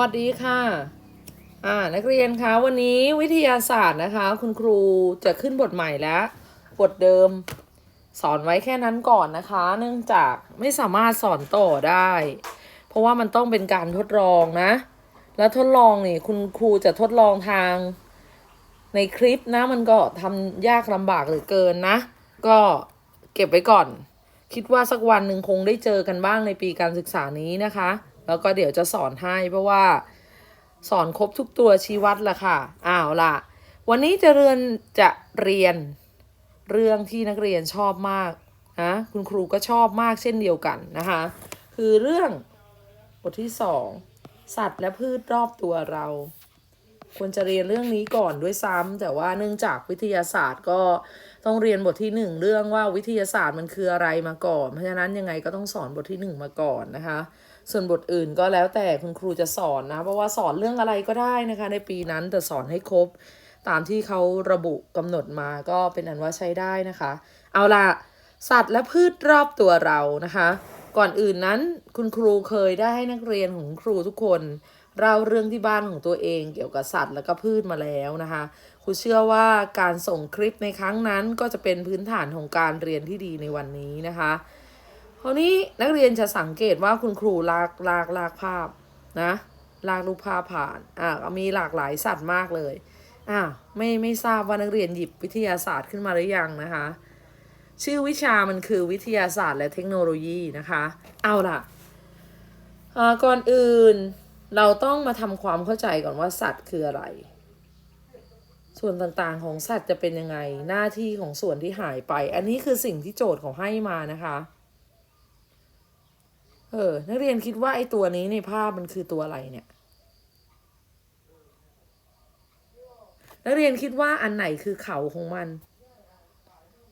วัสดีค่ะ อ่า นักเรียนคะวันนี้วิทยาศาสตร์นะคะ คุณครูจะขึ้นบทใหม่แล้วบทเดิมสอนไว้แค่นั้นก่อนนะคะ เนื่องจากไม่สามารถสอนต่อได้ เพราะว่ามันต้องเป็นการทดลองนะ แล้วทดลองนี่คุณครูจะทดลองทางในคลิปนะ มันก็ทำยากลำบากเหลือเกินนะ ก็เก็บไว้ก่อน คิดว่าสักวันหนึ่งคงได้เจอกันบ้างในปีการศึกษานี้นะคะ แล้วก็เดี๋ยวจะสอนให้เพราะว่า สอนครบทุกตัวชี้วัดละค่ะอ้าวล่ะ วันนี้จะเรียนจะเรียนเรื่องที่นักเรียนชอบมากนะคุณครูก็ชอบมากเช่นเดียวกันนะคะ คือเรื่องบทที่สองสัตว์และพืชรอบตัวเรา ควรจะเรียนเรื่องนี้ก่อนด้วยซ้ำแต่ว่าเนื่องจากวิทยาศาสตร์ก็ต้องเรียนบทที่หนึ่งเรื่องว่าวิทยาศาสตร์มันคืออะไรมาก่อน เพราะฉะนั้นยังไงก็ต้องสอนบทที่หนึ่งมาก่อนนะคะ ส่วนบทอื่นก็แล้วแต่คุณครูจะสอนนะ เพราะว่าสอนเรื่องอะไรก็ได้นะคะ ในปีนั้นแต่สอนให้ครบ ตามที่เขาระบุกำหนดมาก็เป็นอันว่าใช้ได้นะคะ เอาละสัตว์และพืชรอบตัวเรานะคะ ก่อนอื่นนั้นคุณครูเคยได้ให้นักเรียนของคุณครูทุกคนเล่าเรื่องที่บ้านของตัวเองเกี่ยวกับสัตว์และก็พืชมาแล้วนะคะครูเชื่อว่าการส่งคลิปในครั้งนั้นก็จะเป็นพื้นฐานของการเรียนที่ดีในวันนี้นะคะ คราวนี้นักเรียนจะสังเกตว่าคุณครูลากลากลากภาพนะลากรูปภาพผ่านอ่ามีหลากหลายสัตว์มากเลยอ่าไม่ไม่ทราบว่านักเรียนหยิบวิทยาศาสตร์ขึ้นมาหรือยังนะคะ ชื่อวิชามันคือวิทยาศาสตร์และเทคโนโลยีนะคะ เอาล่ะอ่าก่อนอื่นเราต้องมาทำความเข้าใจก่อนว่าสัตว์คืออะไร ส่วนต่างๆของสัตว์จะเป็นยังไงหน้าที่ของส่วนที่หายไป อันนี้คือสิ่งที่โจทย์เขาให้มานะคะ เออ นักเรียนคิดว่าไอ้ตัวนี้ในภาพมันคือตัวอะไรเนี่ย นักเรียนคิดว่าอันไหนคือเขาของมัน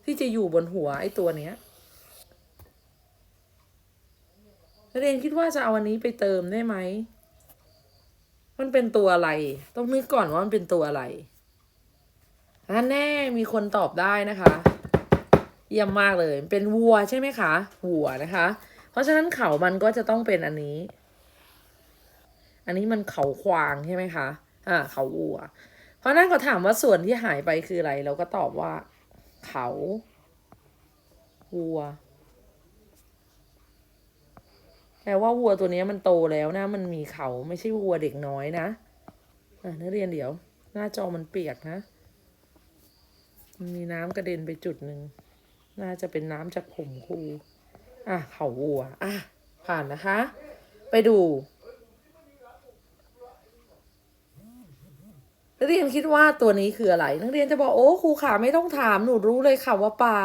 ที่จะอยู่บนหัวไอ้ตัวเนี้ย นักเรียนคิดว่าจะเอาอันนี้ไปเติมได้ไหม มันเป็นตัวอะไร ต้องนึกก่อนว่ามันเป็นตัวอะไรอันแน่มีคนตอบได้นะคะ เยี่ยมมากเลย เป็นวัวใช่ไหมคะ วัวนะคะ เพราะฉะนั้นเขามันก็จะต้องเป็นอันนี้ อันนี้มันเขาควางใช่ไหมคะ อ่า เขาวัว เพราะนั้นเขาถามว่าส่วนที่หายไปคืออะไร เราก็ตอบว่า เขาวัวแต่ว่าวัวตัวนี้มันโตแล้วนะ มันมีเขาไม่ใช่วัวเด็กน้อยนะอ่านักเรียนเดี๋ยว หน้าจอมันเปียกนะ มันมีน้ำกระเด็นไปจุดหนึ่ง น่าจะเป็นน้ำจากผมครู อะเขาวัว อะ ผ่านนะคะ ไปดูนักเรียนคิดว่าตัวนี้คืออะไร นักเรียนจะบอกโอ้ครูขาไม่ต้องถามหนูรู้เลยค่ะว่าปลา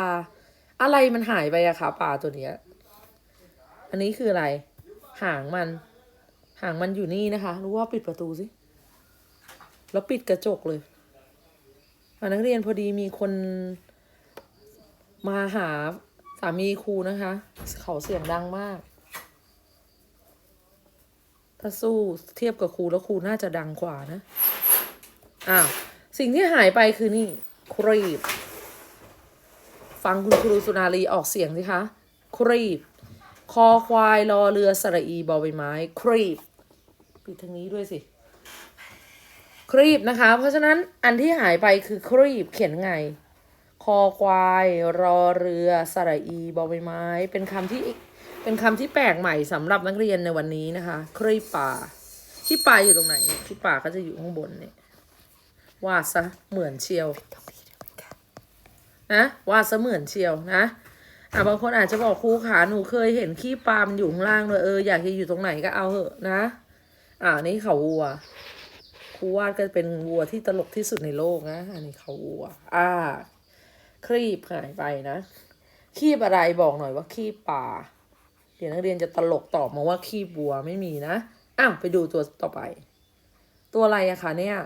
อะไรมันหายไปอะคะปลาตัวเนี้ย อันนี้คืออะไร หางมัน หางมันอยู่นี่นะคะ รู้ว่าปิดประตูสิ แล้วปิดกระจกเลยนักเรียนพอดีมีคนมาหา สามีครูนะคะ เขาเสียงดังมาก ถ้าสู้เทียบกับครูแล้วครูน่าจะดังกว่านะ อ้าว สิ่งที่หายไปคือนี่ครีบ ฟังคุณครูสุนารีออกเสียงสิคะ ครีบ คอควายรอเรือสระอีบอใบไม้ ครีบ ปิดทางนี้ด้วยสิ ครีบนะคะ เพราะฉะนั้นอันที่หายไปคือครีบเขียนไง คอควาย รอเรือ สระอีบอใบไม้ เป็นคำที่เป็นคำที่แปลกใหม่สำหรับนักเรียนในวันนี้นะคะครีป่าที่ป่าอยู่ตรงไหนเนี่ยที่ป่าก็จะอยู่ข้างบนเนี่ยวาดซะเหมือนเชียวนะวาดซะเหมือนเชียวนะอะบางคนอาจจะบอกครูขาหนูเคยเห็นขี้ปลามันอยู่ข้างล่างเลยเอออยากจะอยู่ตรงไหนก็เอาเหอะนะ อ่านี่เขาวัวครูวาดก็เป็นวัวที่ตลกที่สุดในโลกนะ อันนี้เขาวัว อ่า ครีบหายไปนะคีบอะไรบอกหน่อยว่าคีบปลาเดี๋ยวนักเรียนจะตลกตอบมาว่าคีบวัวไม่มีนะอ้าวไปดูตัวต่อไป ตัวอะไรอะคะเนี่ย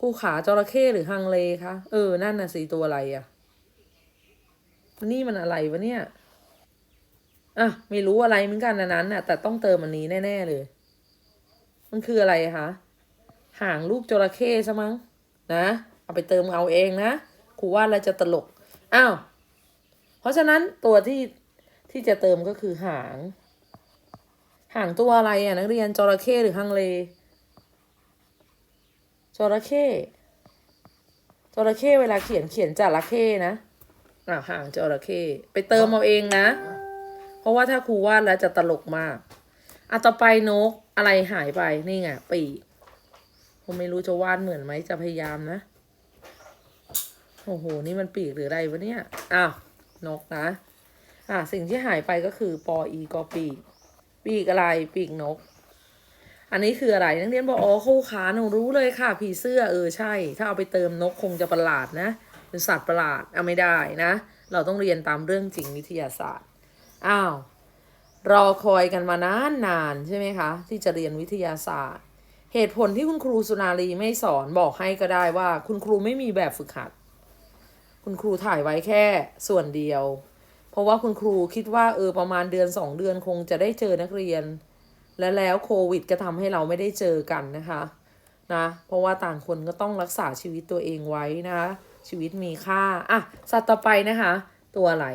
กูขาจระเข้หรือฮังเลคะเออนั่นน่ะสีตัวอะไรอะ่ะนี่มันอะไรวะเนี่ยอะไม่รู้อะไรเหมือนกันนะนั้นน่ะ แต่ต้องเติมอันนี้แน่ ๆ เลย มันคืออะไรคะหางลูกจระเข้ใช่มั้งนะ เอาไปเติมเอาเองนะครูว่าเราจะตลก อ้าว เพราะฉะนั้นตัวที่ที่จะเติมก็คือหาง หางตัวอะไรอะนักเรียนจระเข้หรือฮังเลจระเข้จระเข้เวลาเขียนเขียนจระเข้นะอะหางจระเข้ไปเติมเอาเองนะ เพราะว่าถ้าครูวาดแล้วจะตลกมากอะต่อไปนกอะไรหายไปนี่ไงปีกผมไม่รู้จะวาดเหมือนไหมจะพยายามนะ โอ้โห นี่มันปีกหรืออะไรวะเนี่ย อ้าว นกนะ อะสิ่งที่หายไปก็คือปออีกอปีก ปีกอะไร ปีกนก อันนี้คืออะไร นักเรียนบอกอ๋อครูขาหนูรู้เลยค่ะ ผีเสื้อ เออ ใช่ ถ้าเอาไปเติมนกคงจะประหลาดนะ เป็นสัตว์ประหลาด เอาไม่ได้นะ เราต้องเรียนตามเรื่องจริงวิทยาศาสตร์ อ้าว รอคอยกันมานานนานใช่ไหมคะ ที่จะเรียนวิทยาศาสตร์ เหตุผลที่คุณครูสุนารีไม่สอนบอกให้ก็ได้ว่า คุณครูไม่มีแบบฝึกหัด คุณครูถ่ายไว้แค่ส่วนเดียว เพราะว่าคุณครูคิดว่าเออประมาณเดือนสองเดือนคงจะได้เจอนักเรียน และแล้วโควิดก็ทำให้เราไม่ได้เจอกันนะคะนะเพราะว่าต่างคนก็ต้องรักษาชีวิตตัวเองไว้นะคะชีวิตมีค่าอะสัตว์ต่อไปนะคะ ตัวอะไร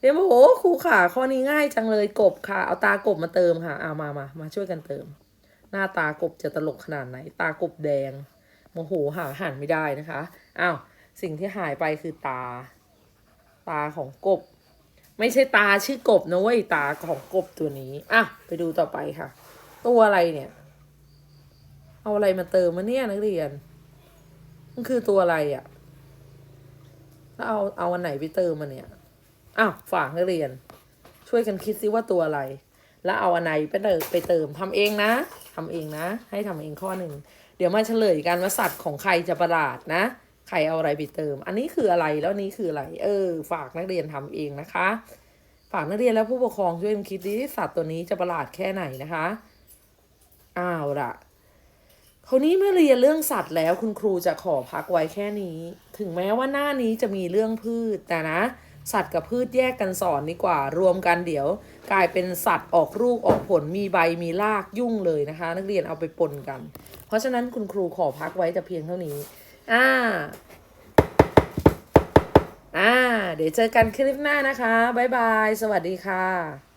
เรียนบอกโอ้ครูขาข้อนี้ง่ายจังเลยกบค่ะ เอาตากบมาเติมค่ะเอามามามาช่วยกันเติม หน้าตากบจะตลกขนาดไหน ตากบแดงโมโหหาหันไม่ได้นะคะอ้าว สิ่งที่หายไปคือตา ตาของกบ ไม่ใช่ตาชื่อกบนะเว้ยตาของกบตัวนี้ อะ ไปดูต่อไปค่ะ ตัวอะไรเนี่ย เอาอะไรมาเติมมาเนี่ยนักเรียน มันคือตัวอะไรอะ่ะแล้วเอาเอาอันไหนไปเติมมาเนี่ย อ้าวฝากนักเรียน ช่วยกันคิดซิว่าตัวอะไร แล้วเอาอันไหนไปเติมไปเติมทำเองนะทำเองนะ ให้ทำเองข้อหนึ่ง เดี๋ยวมาเฉลยกันว่าสัตว์ของใครจะประหลาดนะ ใครเอาอะไรไปเติม อันนี้คืออะไรแล้วนนี้คืออะไร เออ ฝากนักเรียนทำเองนะคะ ฝากนักเรียนและผู้ปกครองช่วยกันคิดดิสัตว์ตัวนี้จะประหลาดแค่ไหนนะคะอ้าวละคราวนี้เมื่อเรียนเรื่องสัตว์แล้วคุณครูจะขอพักไว้แค่นี้ ถึงแม้ว่าหน้านี้จะมีเรื่องพืชแต่นะ สัตว์กับพืชแยกกันสอนดีกว่า รวมกันเดี๋ยว กลายเป็นสัตว์ออกลูกออกผลมีใบมีรากยุ่งเลยนะคะ นักเรียนเอาไปปนกัน เพราะฉะนั้นคุณครูขอพักไว้แต่เพียงเท่านี้ อ่า อ่า เดี๋ยวเจอกันคลิปหน้านะคะ บ๊ายบาย สวัสดีค่ะ